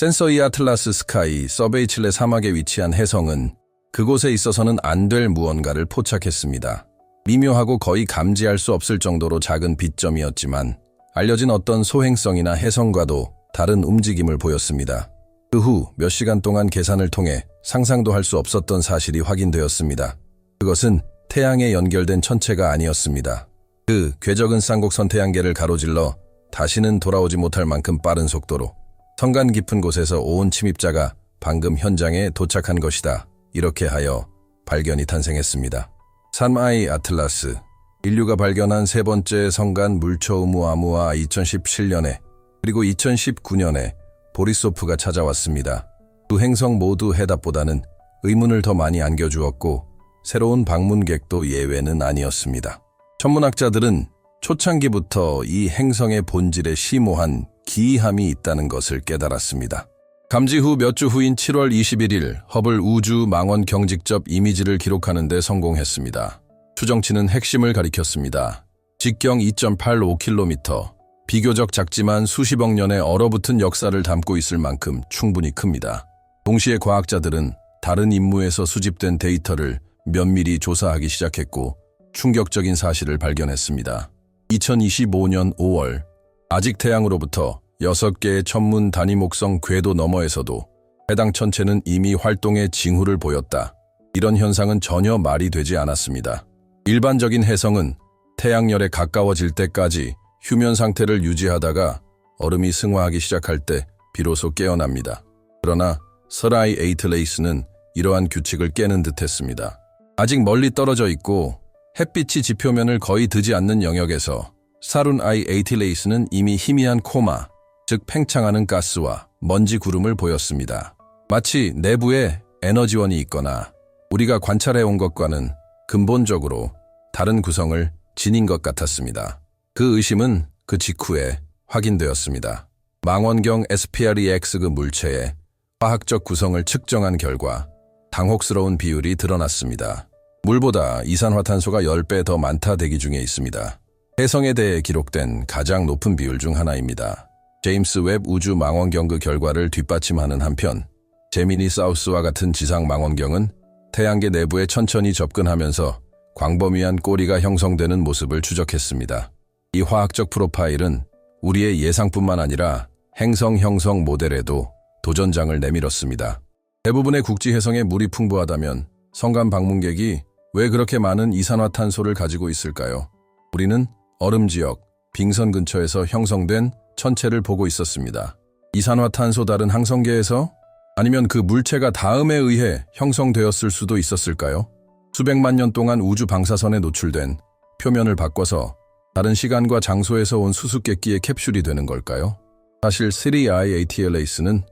센서이 아틀라스 스카이 서베이 칠레 사막에 위치한 해성은 그곳에 있어서는 안 될 무언가를 포착했습니다. 미묘하고 거의 감지할 수 없을 정도로 작은 빛점이었지만 알려진 어떤 소행성이나 해성과도 다른 움직임을 보였습니다. 그 후 몇 시간 동안 계산을 통해 상상도 할 수 없었던 사실이 확인되었습니다. 그것은 태양에 연결된 천체가 아니었습니다. 그 궤적은 쌍곡선 태양계를 가로질러 다시는 돌아오지 못할 만큼 빠른 속도로 성간 깊은 곳에서 온 침입자가 방금 현장에 도착한 것이다. 이렇게 하여 발견이 탄생했습니다. 산마이 아틀라스 인류가 발견한 세 번째 성간 물초 우무 아무와 2017년에 그리고 2019년에 보리소프가 찾아왔습니다. 두 행성 모두 해답보다는 의문을 더 많이 안겨주었고 새로운 방문객도 예외는 아니었습니다. 천문학자들은 초창기부터 이 행성의 본질에 심오한 기이함이 있다는 것을 깨달았습니다. 감지 후 몇 주 후인 7월 21일 허블 우주 망원 경직접 이미지를 기록하는 데 성공했습니다. 추정치는 핵심을 가리켰습니다. 직경 2.85km, 비교적 작지만 수십억 년의 얼어붙은 역사를 담고 있을 만큼 충분히 큽니다. 동시에 과학자들은 다른 임무에서 수집된 데이터를 면밀히 조사하기 시작했고 충격적인 사실을 발견했습니다. 2025년 5월 아직 태양으로부터 6개의 천문 단위 목성 궤도 너머에서도 해당 천체는 이미 활동의 징후를 보였다. 이런 현상은 전혀 말이 되지 않았습니다. 일반적인 해성은 태양열에 가까워질 때까지 휴면 상태를 유지하다가 얼음이 승화하기 시작할 때 비로소 깨어납니다. 그러나 서라이 에이틀레이스는 이러한 규칙을 깨는 듯했습니다. 아직 멀리 떨어져 있고 햇빛이 지표면을 거의 드지 않는 영역에서 사룬 아이 에이틸레이스는 이미 희미한 코마, 즉 팽창하는 가스와 먼지 구름을 보였습니다. 마치 내부에 에너지원이 있거나 우리가 관찰해 온 것과는 근본적으로 다른 구성을 지닌 것 같았습니다. 그 의심은 그 직후에 확인되었습니다. 망원경 SPREX 그 물체의 화학적 구성을 측정한 결과 당혹스러운 비율이 드러났습니다. 물보다 이산화탄소가 10배 더 많다 대기 중에 있습니다. 해성에 대해 기록된 가장 높은 비율 중 하나입니다. 제임스 웹 우주 망원경 그 결과를 뒷받침하는 한편 제미니 사우스와 같은 지상 망원경은 태양계 내부에 천천히 접근하면서 광범위한 꼬리가 형성되는 모습을 추적했습니다. 이 화학적 프로파일은 우리의 예상뿐만 아니라 행성 형성 모델에도 도전장을 내밀었습니다. 대부분의 국지 해성에 물이 풍부하다면 성간 방문객이 왜 그렇게 많은 이산화탄소를 가지고 있을까요? 우리는 얼음 지역, 빙선 근처에서 형성된 천체를 보고 있었습니다. 이산화탄소 다른 항성계에서 아니면 그 물체가 다음에 의해 형성되었을 수도 있었을까요? 수백만 년 동안 우주 방사선에 노출된 표면을 바꿔서 다른 시간과 장소에서 온 수수께끼의 캡슐이 되는 걸까요? 사실 3IATLAS는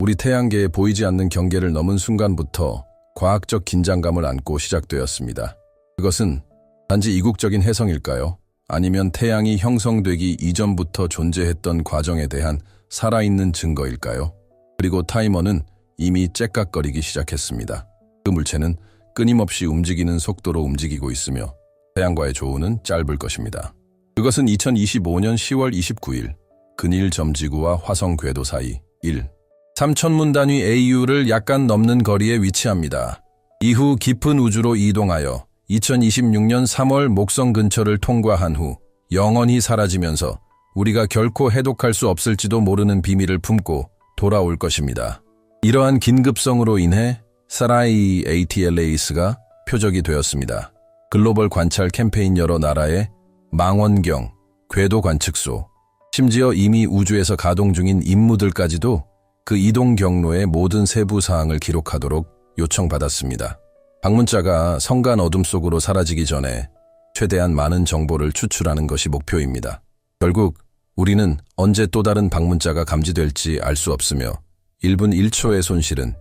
우리 태양계에 보이지 않는 경계를 넘은 순간부터 과학적 긴장감을 안고 시작되었습니다. 그것은 단지 이국적인 해성일까요? 아니면 태양이 형성되기 이전부터 존재했던 과정에 대한 살아있는 증거일까요? 그리고 타이머는 이미 째깍거리기 시작했습니다. 그 물체는 끊임없이 움직이는 속도로 움직이고 있으며 태양과의 조우는 짧을 것입니다. 그것은 2025년 10월 29일 근일 점지구와 화성 궤도 사이 1. 3천문 단위 AU를 약간 넘는 거리에 위치합니다. 이후 깊은 우주로 이동하여 2026년 3월 목성 근처를 통과한 후 영원히 사라지면서 우리가 결코 해독할 수 없을지도 모르는 비밀을 품고 돌아올 것입니다. 이러한 긴급성으로 인해 사라이 ATLAS가 표적이 되었습니다. 글로벌 관찰 캠페인 여러 나라의 망원경, 궤도 관측소, 심지어 이미 우주에서 가동 중인 임무들까지도 그 이동 경로의 모든 세부 사항을 기록하도록 요청받았습니다. 방문자가 성간 어둠 속으로 사라지기 전에 최대한 많은 정보를 추출하는 것이 목표입니다. 결국 우리는 언제 또 다른 방문자가 감지될지 알 수 없으며 1분 1초의 손실은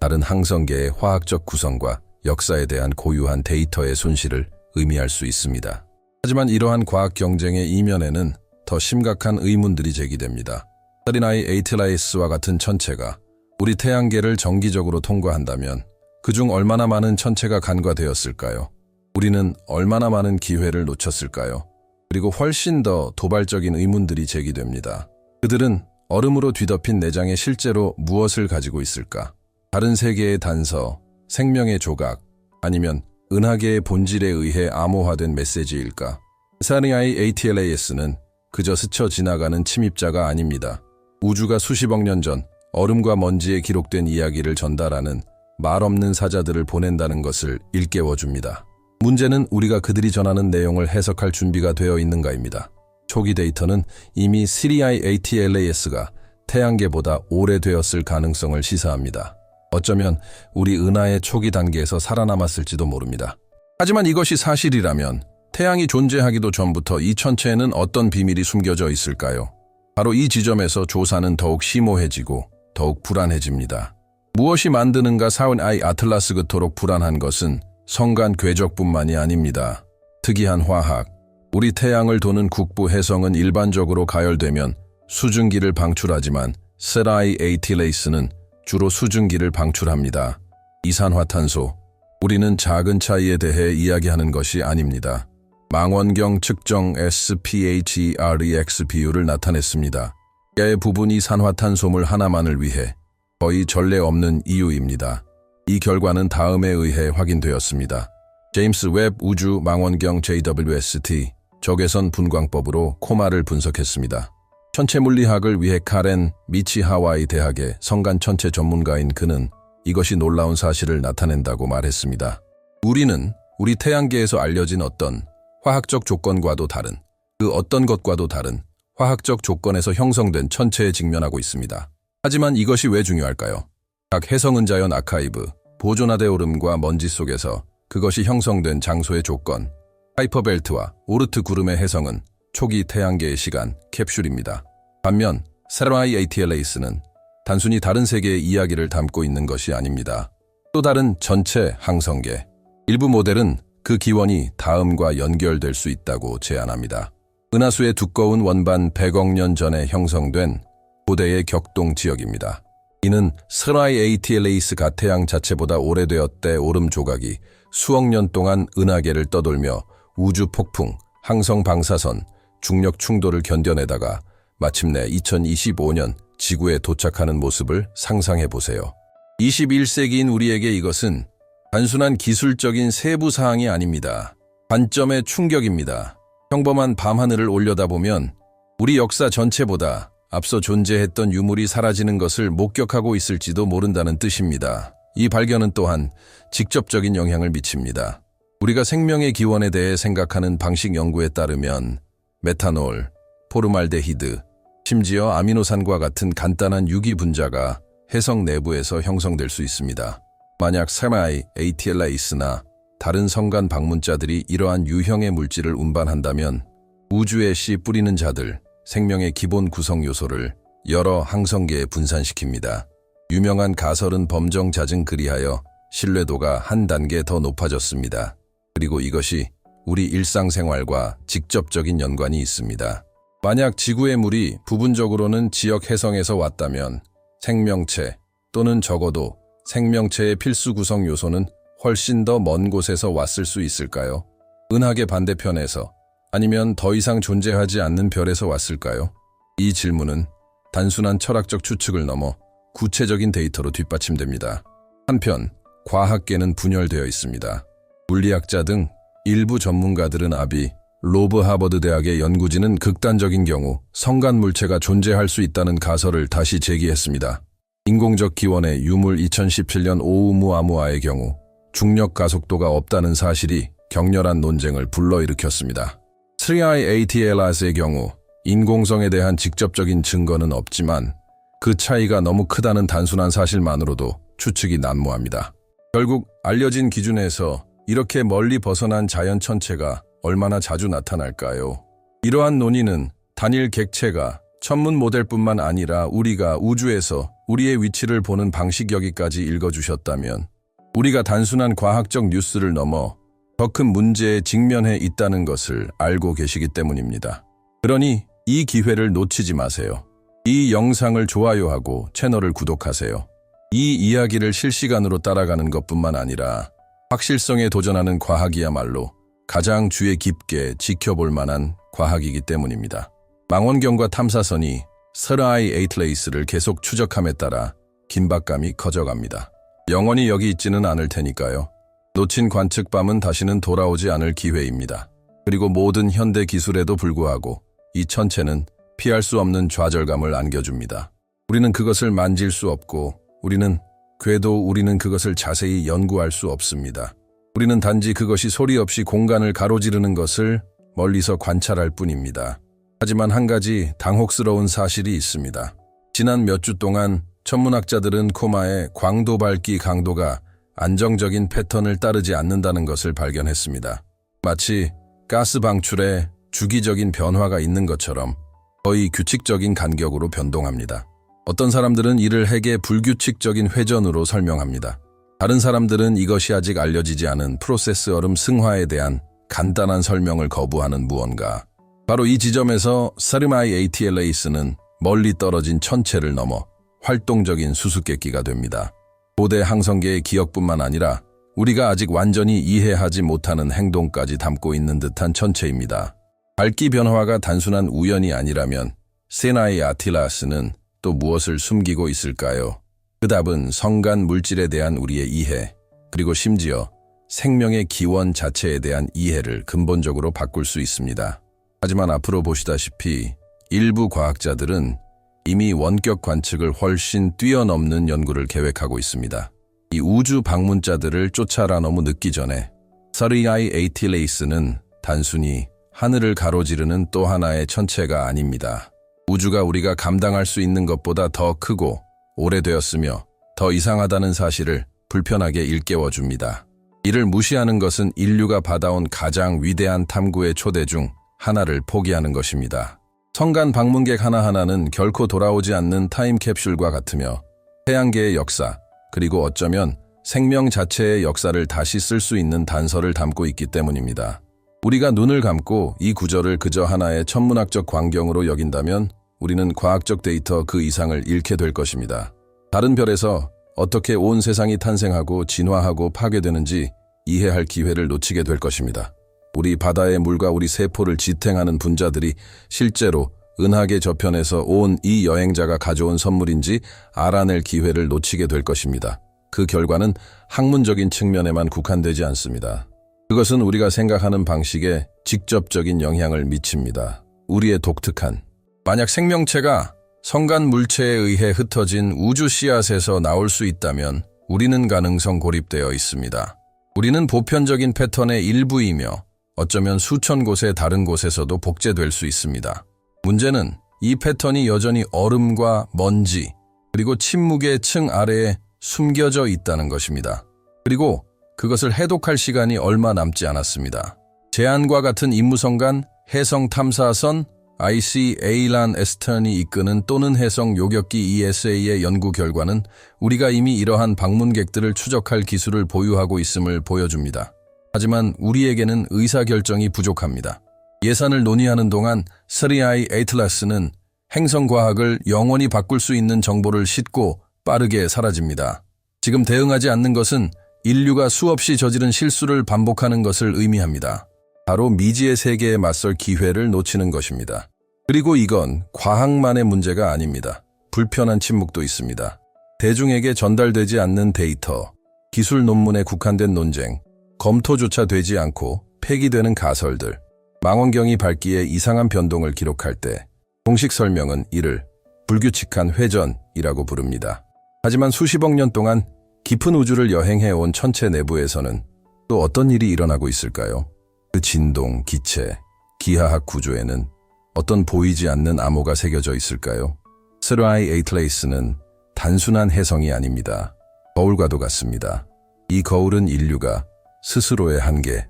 다른 항성계의 화학적 구성과 역사에 대한 고유한 데이터의 손실을 의미할 수 있습니다. 하지만 이러한 과학 경쟁의 이면에는 더 심각한 의문들이 제기됩니다. 사리나이 에이틀라이스와 같은 천체가 우리 태양계를 정기적으로 통과한다면 그중 얼마나 많은 천체가 간과되었을까요? 우리는 얼마나 많은 기회를 놓쳤을까요? 그리고 훨씬 더 도발적인 의문들이 제기됩니다. 그들은 얼음으로 뒤덮인 내장에 실제로 무엇을 가지고 있을까? 다른 세계의 단서, 생명의 조각, 아니면 은하계의 본질에 의해 암호화된 메시지일까? 사리아의 ATLAS는 그저 스쳐 지나가는 침입자가 아닙니다. 우주가 수십억 년 전 얼음과 먼지에 기록된 이야기를 전달하는 말 없는 사자들을 보낸다는 것을 일깨워줍니다. 문제는 우리가 그들이 전하는 내용을 해석할 준비가 되어 있는가입니다. 초기 데이터는 이미 시리아의 ATLAS가 태양계보다 오래되었을 가능성을 시사합니다. 어쩌면 우리 은하의 초기 단계에서 살아남았을지도 모릅니다. 하지만 이것이 사실이라면 태양이 존재하기도 전부터 이 천체에는 어떤 비밀이 숨겨져 있을까요? 바로 이 지점에서 조사는 더욱 심오해지고 더욱 불안해집니다. 무엇이 만드는가 사원 아이 아틀라스 그토록 불안한 것은 성간 궤적뿐만이 아닙니다. 특이한 화학, 우리 태양을 도는 국부 해성은 일반적으로 가열되면 수증기를 방출하지만 세라이 에이틸레이스는 주로 수증기를 방출합니다. 이산화탄소, 우리는 작은 차이에 대해 이야기하는 것이 아닙니다. 망원경 측정 SPHEREX 비율을 나타냈습니다. 의 부분 이 산화탄소물 하나만을 위해 거의 전례 없는 이유입니다. 이 결과는 다음에 의해 확인되었습니다. 제임스 웹 우주 망원경 JWST 적외선 분광법으로 코마를 분석했습니다. 천체 물리학을 위해 카렌 미치 하와이 대학의 성간 천체 전문가인 그는 이것이 놀라운 사실을 나타낸다고 말했습니다. 우리는 우리 태양계에서 알려진 어떤 화학적 조건과도 다른 그 어떤 것과도 다른 화학적 조건에서 형성된 천체에 직면하고 있습니다. 하지만 이것이 왜 중요할까요? 각 해성은자연 아카이브, 보존하대 오름과 먼지 속에서 그것이 형성된 장소의 조건, 하이퍼벨트와 오르트 구름의 해성은 초기 태양계의 시간, 캡슐입니다. 반면 세라이 ATLAS는 단순히 다른 세계의 이야기를 담고 있는 것이 아닙니다. 또 다른 전체 항성계, 일부 모델은 그 기원이 다음과 연결될 수 있다고 제안합니다. 은하수의 두꺼운 원반 100억 년 전에 형성된 고대의 격동 지역입니다. 이는 스라이 ATLAS 가태양 자체보다 오래되었대 오름 조각이 수억 년 동안 은하계를 떠돌며 우주 폭풍, 항성 방사선, 중력 충돌을 견뎌내다가 마침내 2025년 지구에 도착하는 모습을 상상해 보세요. 21세기인 우리에게 이것은 단순한 기술적인 세부 사항이 아닙니다. 관점의 충격입니다. 평범한 밤하늘을 올려다보면 우리 역사 전체보다 앞서 존재했던 유물이 사라지는 것을 목격하고 있을지도 모른다는 뜻입니다. 이 발견은 또한 직접적인 영향을 미칩니다. 우리가 생명의 기원에 대해 생각하는 방식 연구에 따르면 메탄올, 포르말데히드, 심지어 아미노산과 같은 간단한 유기 분자가 해성 내부에서 형성될 수 있습니다. 만약 세마이, ATLAS나 다른 성간 방문자들이 이러한 유형의 물질을 운반한다면 우주의 씨 뿌리는 자들, 생명의 기본 구성 요소를 여러 항성계에 분산시킵니다. 유명한 가설은 범정 잦은 그리하여 신뢰도가 한 단계 더 높아졌습니다. 그리고 이것이 우리 일상생활과 직접적인 연관이 있습니다. 만약 지구의 물이 부분적으로는 지역 해성에서 왔다면 생명체 또는 적어도 생명체의 필수 구성 요소는 훨씬 더 먼 곳에서 왔을 수 있을까요? 은하계 반대편에서 아니면 더 이상 존재하지 않는 별에서 왔을까요? 이 질문은 단순한 철학적 추측을 넘어 구체적인 데이터로 뒷받침됩니다. 한편 과학계는 분열되어 있습니다. 물리학자 등 일부 전문가들은 아비 로브 하버드 대학의 연구진은 극단적인 경우 성간 물체가 존재할 수 있다는 가설을 다시 제기했습니다. 인공적 기원의 유물 2017년 오우무아무아의 경우 중력 가속도가 없다는 사실이 격렬한 논쟁을 불러일으켰습니다. 트리아이 ATLR의 경우 인공성에 대한 직접적인 증거는 없지만 그 차이가 너무 크다는 단순한 사실만으로도 추측이 난무합니다. 결국 알려진 기준에서 이렇게 멀리 벗어난 자연 천체가 얼마나 자주 나타날까요? 이러한 논의는 단일 객체가 천문 모델뿐만 아니라 우리가 우주에서 우리의 위치를 보는 방식 여기까지 읽어주셨다면 우리가 단순한 과학적 뉴스를 넘어 더 큰 문제에 직면해 있다는 것을 알고 계시기 때문입니다. 그러니 이 기회를 놓치지 마세요. 이 영상을 좋아요하고 채널을 구독하세요. 이 이야기를 실시간으로 따라가는 것뿐만 아니라 확실성에 도전하는 과학이야말로 가장 주의 깊게 지켜볼 만한 과학이기 때문입니다. 망원경과 탐사선이 서라이 에이틀레이스를 계속 추적함에 따라 긴박감이 커져갑니다. 영원히 여기 있지는 않을 테니까요. 놓친 관측밤은 다시는 돌아오지 않을 기회입니다. 그리고 모든 현대 기술에도 불구하고 이 천체는 피할 수 없는 좌절감을 안겨줍니다. 우리는 그것을 만질 수 없고 우리는 궤도 우리는 그것을 자세히 연구할 수 없습니다. 우리는 단지 그것이 소리 없이 공간을 가로지르는 것을 멀리서 관찰할 뿐입니다. 하지만 한 가지 당혹스러운 사실이 있습니다. 지난 몇 주 동안 천문학자들은 코마의 광도 밝기 강도가 안정적인 패턴을 따르지 않는다는 것을 발견했습니다. 마치 가스 방출에 주기적인 변화가 있는 것처럼 거의 규칙적인 간격으로 변동합니다. 어떤 사람들은 이를 핵의 불규칙적인 회전으로 설명합니다. 다른 사람들은 이것이 아직 알려지지 않은 프로세스 얼음 승화에 대한 간단한 설명을 거부하는 무언가. 바로 이 지점에서 사르마이 ATLA스는 멀리 떨어진 천체를 넘어 활동적인 수수께끼가 됩니다. 고대 항성계의 기억뿐만 아니라 우리가 아직 완전히 이해하지 못하는 행동까지 담고 있는 듯한 천체입니다. 밝기 변화가 단순한 우연이 아니라면 세나의 아틸라스는 또 무엇을 숨기고 있을까요? 그 답은 성간 물질에 대한 우리의 이해, 그리고 심지어 생명의 기원 자체에 대한 이해를 근본적으로 바꿀 수 있습니다. 하지만 앞으로 보시다시피 일부 과학자들은 이미 원격 관측을 훨씬 뛰어넘는 연구를 계획하고 있습니다. 이 우주 방문자들을 쫓아라 너무 늦기 전에 서리아이 에이틸레이스는 단순히 하늘을 가로지르는 또 하나의 천체가 아닙니다. 우주가 우리가 감당할 수 있는 것보다 더 크고 오래되었으며 더 이상하다는 사실을 불편하게 일깨워 줍니다. 이를 무시하는 것은 인류가 받아온 가장 위대한 탐구의 초대 중 하나를 포기하는 것입니다. 성간 방문객 하나하나는 결코 돌아오지 않는 타임캡슐과 같으며 태양계의 역사, 그리고 어쩌면 생명 자체의 역사를 다시 쓸 수 있는 단서를 담고 있기 때문입니다. 우리가 눈을 감고 이 구절을 그저 하나의 천문학적 광경으로 여긴다면 우리는 과학적 데이터 그 이상을 잃게 될 것입니다. 다른 별에서 어떻게 온 세상이 탄생하고 진화하고 파괴되는지 이해할 기회를 놓치게 될 것입니다. 우리 바다의 물과 우리 세포를 지탱하는 분자들이 실제로 은하계 저편에서 온 이 여행자가 가져온 선물인지 알아낼 기회를 놓치게 될 것입니다. 그 결과는 학문적인 측면에만 국한되지 않습니다. 그것은 우리가 생각하는 방식에 직접적인 영향을 미칩니다. 우리의 독특한 만약 생명체가 성간 물체에 의해 흩어진 우주 씨앗에서 나올 수 있다면 우리는 가능성 고립되어 있습니다. 우리는 보편적인 패턴의 일부이며 어쩌면 수천 곳의 다른 곳에서도 복제될 수 있습니다. 문제는 이 패턴이 여전히 얼음과 먼지, 그리고 침묵의 층 아래에 숨겨져 있다는 것입니다. 그리고 그것을 해독할 시간이 얼마 남지 않았습니다. 제안과 같은 임무성간 해성 탐사선 ICA란 에스턴이 이끄는 또는 해성 요격기 ESA의 연구 결과는 우리가 이미 이러한 방문객들을 추적할 기술을 보유하고 있음을 보여줍니다. 하지만 우리에게는 의사결정이 부족합니다. 예산을 논의하는 동안 스리아이 에이틀라스는 행성과학을 영원히 바꿀 수 있는 정보를 싣고 빠르게 사라집니다. 지금 대응하지 않는 것은 인류가 수없이 저지른 실수를 반복하는 것을 의미합니다. 바로 미지의 세계에 맞설 기회를 놓치는 것입니다. 그리고 이건 과학만의 문제가 아닙니다. 불편한 침묵도 있습니다. 대중에게 전달되지 않는 데이터, 기술 논문에 국한된 논쟁, 검토조차 되지 않고 폐기되는 가설들, 망원경이 밝기에 이상한 변동을 기록할 때 공식 설명은 이를 불규칙한 회전이라고 부릅니다. 하지만 수십억 년 동안 깊은 우주를 여행해온 천체 내부에서는 또 어떤 일이 일어나고 있을까요? 그 진동, 기체, 기하학 구조에는 어떤 보이지 않는 암호가 새겨져 있을까요? 스라이 에이틀레이스는 단순한 해성이 아닙니다. 거울과도 같습니다. 이 거울은 인류가 스스로의 한계,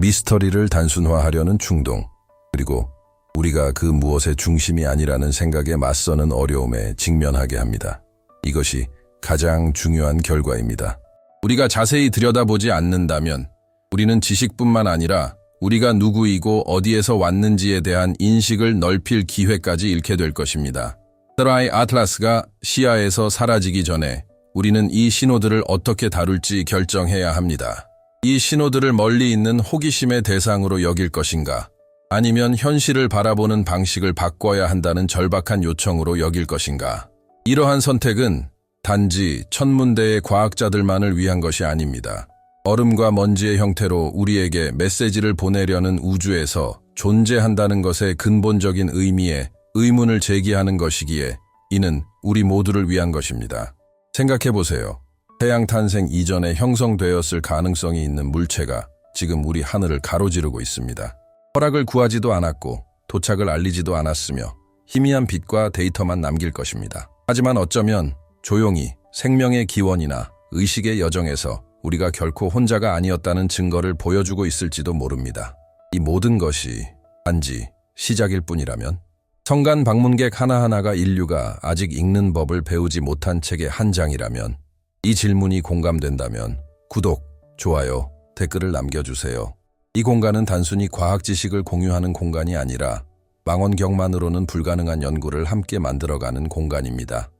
미스터리를 단순화하려는 충동, 그리고 우리가 그 무엇의 중심이 아니라는 생각에 맞서는 어려움에 직면하게 합니다. 이것이 가장 중요한 결과입니다. 우리가 자세히 들여다보지 않는다면 우리는 지식뿐만 아니라 우리가 누구이고 어디에서 왔는지에 대한 인식을 넓힐 기회까지 잃게 될 것입니다. 트라이 아틀라스가 시야에서 사라지기 전에 우리는 이 신호들을 어떻게 다룰지 결정해야 합니다. 이 신호들을 멀리 있는 호기심의 대상으로 여길 것인가, 아니면 현실을 바라보는 방식을 바꿔야 한다는 절박한 요청으로 여길 것인가? 이러한 선택은 단지 천문대의 과학자들만을 위한 것이 아닙니다. 얼음과 먼지의 형태로 우리에게 메시지를 보내려는 우주에서 존재한다는 것의 근본적인 의미에 의문을 제기하는 것이기에 이는 우리 모두를 위한 것입니다. 생각해 보세요. 태양 탄생 이전에 형성되었을 가능성이 있는 물체가 지금 우리 하늘을 가로지르고 있습니다. 허락을 구하지도 않았고 도착을 알리지도 않았으며 희미한 빛과 데이터만 남길 것입니다. 하지만 어쩌면 조용히 생명의 기원이나 의식의 여정에서 우리가 결코 혼자가 아니었다는 증거를 보여주고 있을지도 모릅니다. 이 모든 것이 단지 시작일 뿐이라면 성간 방문객 하나하나가 인류가 아직 읽는 법을 배우지 못한 책의 한 장이라면 이 질문이 공감된다면 구독, 좋아요, 댓글을 남겨주세요. 이 공간은 단순히 과학 지식을 공유하는 공간이 아니라 망원경만으로는 불가능한 연구를 함께 만들어가는 공간입니다.